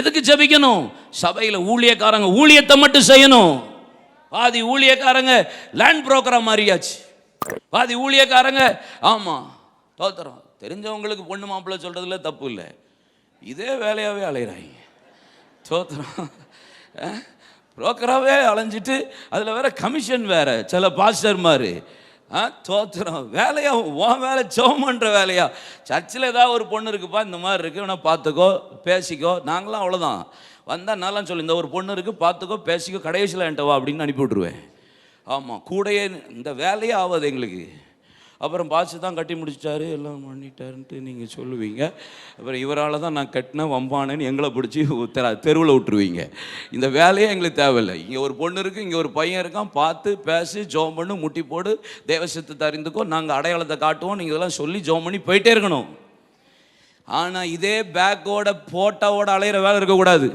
எதுக்கு ஜபிக்கணும்? சபையில் ஊழியக்காரங்க ஊழியத்தை மட்டும் செய்யணும். பாதி ஊழியக்காரங்க லேண்ட் புரோக்கரா மாறியாச்சு. பாதி ஊழியக்காரங்க ஆமாம் தோத்துறோம் தெரிஞ்சவங்களுக்கு பொண்ணு மாப்பிள்ளை சொல்கிறதுல தப்பு இல்லை. இதே வேலையாகவே அலைகிறாங்க தோத்துறோம் புரோக்கராகவே அலைஞ்சிட்டு அதில் வேற கமிஷன் வேற. சில பாஸ்டர் மாதிரி ஆ தோத்துறோம் வேலையா? உன் வேலை ஜெபம் பண்ணுற வேலையா? சர்ச்சில் ஏதாவது ஒரு பொண்ணு இருக்குப்பா இந்த மாதிரி இருக்கு. வேணா பார்த்துக்கோ பேசிக்கோ. நாங்களாம் அவ்வளோதான் வந்தால் நல்லா சொல்லி இந்த ஒரு பொண்ணு இருக்குது பார்த்துக்கோ பேசிக்கோ கடைசியில் என்கிட்ட வா அப்படின்னு அனுப்பி விட்ருவேன் ஆமாம் கூடையே இந்த வேலையே ஆகாது எங்களுக்கு. அப்புறம் பாச்சு தான் கட்டி முடிச்சிட்டாரு எல்லாம் பண்ணிட்டாருன்ட்டு நீங்கள் சொல்லுவீங்க. அப்புறம் இவரால் தான் நான் கட்டினேன் வம்பானேன்னு எங்களை பிடிச்சி தெருவில் விட்டுருவீங்க. இந்த வேலையே எங்களுக்கு தேவையில்லை. இங்கே ஒரு பொண்ணு இருக்குது இங்கே ஒரு பையன் இருக்கான் பார்த்து பேசி ஜோம் பண்ணு முட்டி போடு தேவசத்தை தறிந்துக்கோ நாங்கள் அடையாளத்தை காட்டுவோம் நீங்கள் இதெல்லாம் சொல்லி ஜோம் பண்ணி போயிட்டே இருக்கணும். ஆனால் இதே பேக்கோட ஃபோட்டோவோட அலையிற வேலை இருக்கக்கூடாது.